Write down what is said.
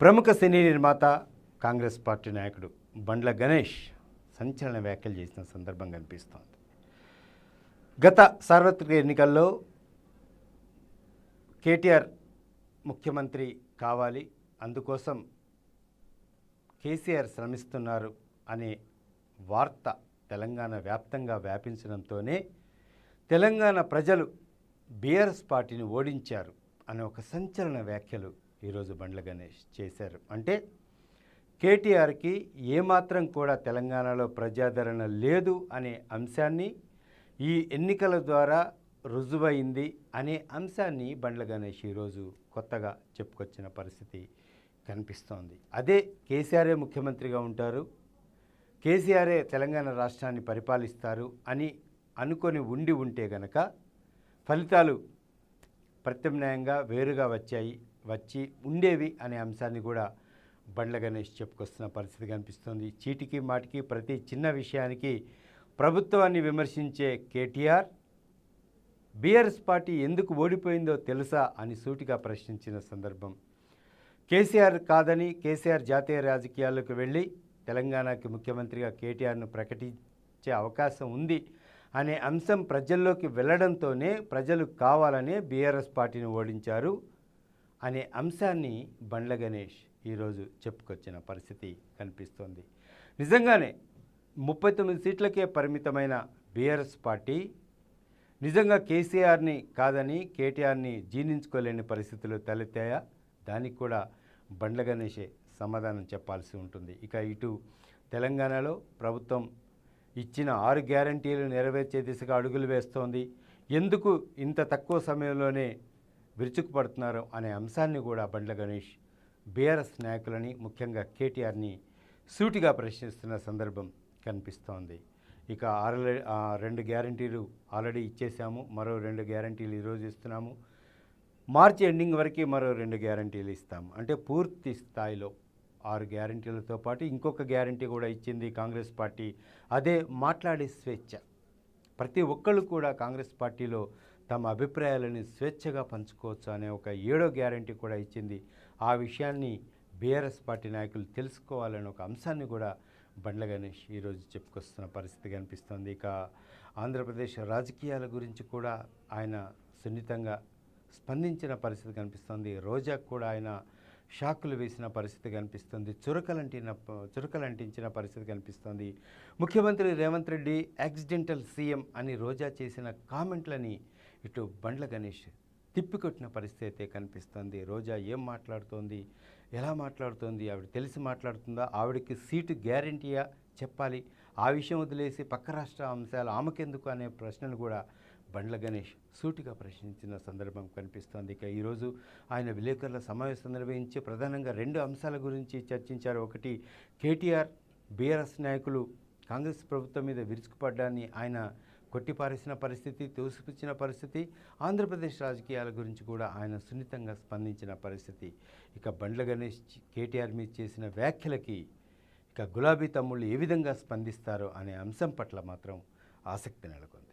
ప్రముఖ సినీ నిర్మాత కాంగ్రెస్ పార్టీ నాయకుడు బండ్ల గణేష్ సంచలన వ్యాఖ్యలు చేసిన సందర్భం కనిపిస్తోంది. గత సార్వత్రిక ఎన్నికల్లో కేటీఆర్ ముఖ్యమంత్రి కావాలి అందుకోసం కేసీఆర్ శ్రమిస్తున్నారు అనే వార్త తెలంగాణ వ్యాప్తంగా వ్యాపించడంతోనే తెలంగాణ ప్రజలు బీఆర్ఎస్ పార్టీని ఓడించారు అనే ఒక సంచలన వ్యాఖ్యలు ఈరోజు బండ్ల గణేష్ చేశారు. అంటే కేటీఆర్కి ఏమాత్రం కూడా తెలంగాణలో ప్రజాదరణ లేదు అనే అంశాన్ని ఈ ఎన్నికల ద్వారా రుజువైంది అనే అంశాన్ని బండ్ల గణేష్ ఈరోజు కొత్తగా చెప్పుకొచ్చిన పరిస్థితి కనిపిస్తోంది. అదే కేసీఆరే ముఖ్యమంత్రిగా ఉంటారు కేసీఆరే తెలంగాణ రాష్ట్రాన్ని పరిపాలిస్తారు అని అనుకొని ఉండి ఉంటే గనక ఫలితాలు ప్రత్యామ్నాయంగా వేరుగా వచ్చాయి. వచ్చి ఉండేవి అనే అంశాన్ని కూడా బండ్ల గణేష్ చెప్పుకొస్తున్న పరిస్థితి కనిపిస్తుంది చీటికి మాటికి ప్రతి చిన్న విషయానికి ప్రభుత్వాన్ని విమర్శించే కేటీఆర్ బీఆర్ఎస్ పార్టీ ఎందుకు ఓడిపోయిందో తెలుసా అని సూటిగా ప్రశ్నించిన సందర్భం. కేసీఆర్ కాదని కేసీఆర్ జాతీయ రాజకీయాల్లోకి వెళ్ళి తెలంగాణకి ముఖ్యమంత్రిగా కేటీఆర్ను ప్రకటించే అవకాశం ఉంది అనే అంశం ప్రజల్లోకి వెళ్ళడంతోనే ప్రజలు కావాలనే బీఆర్ఎస్ పార్టీని ఓడించారు. అనే అంశాన్ని బండ్ల గణేష్ ఈరోజు చెప్పుకొచ్చిన పరిస్థితి కనిపిస్తోంది. నిజంగానే ముప్పై తొమ్మిది సీట్లకే పరిమితమైన బీఆర్ఎస్ పార్టీ నిజంగా కేసీఆర్ని కాదని కేటీఆర్ని జీర్ణించుకోలేని పరిస్థితులు తలెత్తాయా? దానికి కూడా బండ్ల గణేషే సమాధానం చెప్పాల్సి ఉంటుంది. ఇక ఇటు తెలంగాణలో ప్రభుత్వం ఇచ్చిన ఆరు గ్యారంటీలు నెరవేర్చే దిశగా అడుగులు వేస్తోంది. ఎందుకు ఇంత తక్కువ సమయంలోనే విరుచుకుపడుతున్నారు అనే అంశాన్ని కూడా బండ్ల గణేష్ బీఆర్ఎస్ నాయకులని ముఖ్యంగా కేటీఆర్ని సూటిగా ప్రశ్నిస్తున్న సందర్భం కనిపిస్తోంది. ఇక ఆల్రెడీ రెండు గ్యారంటీలు ఆల్రెడీ ఇచ్చేసాము మరో రెండు గ్యారంటీలు ఈరోజు ఇస్తున్నాము. మార్చి ఎండింగ్ వరకు మరో రెండు గ్యారంటీలు ఇస్తాము. అంటే పూర్తి స్థాయిలో ఆరు గ్యారంటీలతో పాటు ఇంకొక గ్యారంటీ కూడా ఇచ్చింది కాంగ్రెస్ పార్టీ. అదే మాట్లాడే స్వేచ్ఛ. ప్రతి ఒక్కళ్ళు కూడా కాంగ్రెస్ పార్టీలో తమ అభిప్రాయాలని స్వేచ్ఛగా పంచుకోవచ్చు అనే ఒక ఏడో గ్యారంటీ కూడా ఇచ్చింది. ఆ విషయాన్ని బీఆర్ఎస్ పార్టీ నాయకులు తెలుసుకోవాలనే ఒక అంశాన్ని కూడా బండ్ల గణేష్ ఈరోజు చెప్పుకొస్తున్న పరిస్థితి కనిపిస్తోంది ఇక ఆంధ్రప్రదేశ్ రాజకీయాల గురించి కూడా ఆయన సున్నితంగా స్పందించిన పరిస్థితి కనిపిస్తోంది రోజాకు కూడా ఆయన షాకులు వేసిన పరిస్థితి కనిపిస్తుంది. చురకలంటిన చురకలంటించిన పరిస్థితి కనిపిస్తుంది. ముఖ్యమంత్రి రేవంత్ రెడ్డి యాక్సిడెంటల్ సీఎం అని రోజా చేసిన కామెంట్లని ఇటు బండ్ల గణేష్ తిప్పికొట్టిన పరిస్థితి అయితే కనిపిస్తుంది. రోజా ఏం మాట్లాడుతోంది? ఎలా మాట్లాడుతోంది? ఆవిడ తెలిసి మాట్లాడుతుందా? ఆవిడకి సీటు గ్యారంటీయా చెప్పాలి. ఆ విషయం వదిలేసి పక్క రాష్ట్ర అంశాలు ఆమెకెందుకు అనే ప్రశ్నను కూడా బండ్ల గణేష్ సూటిగా ప్రశ్నించిన సందర్భం కనిపిస్తోంది. ఇక ఈరోజు ఆయన విలేకరుల సమావేశం నిర్వహించి ప్రధానంగా రెండు అంశాల గురించి చర్చించారు. ఒకటి కేటీఆర్ బీఆర్ఎస్ నాయకులు కాంగ్రెస్ ప్రభుత్వం మీద విరుచుకుపడ్డాన్ని ఆయన కొట్టిపారేసిన పరిస్థితి తోసిపుచ్చిన పరిస్థితి ఆంధ్రప్రదేశ్ రాజకీయాల గురించి కూడా ఆయన సున్నితంగా స్పందించిన పరిస్థితి. ఇక బండ్ల గణేష్ కేటీఆర్ మీద చేసిన వ్యాఖ్యలకి ఇక గులాబీ తమ్ముళ్ళు ఏ విధంగా స్పందిస్తారో అనే అంశం పట్ల మాత్రం ఆసక్తి నెలకొంది.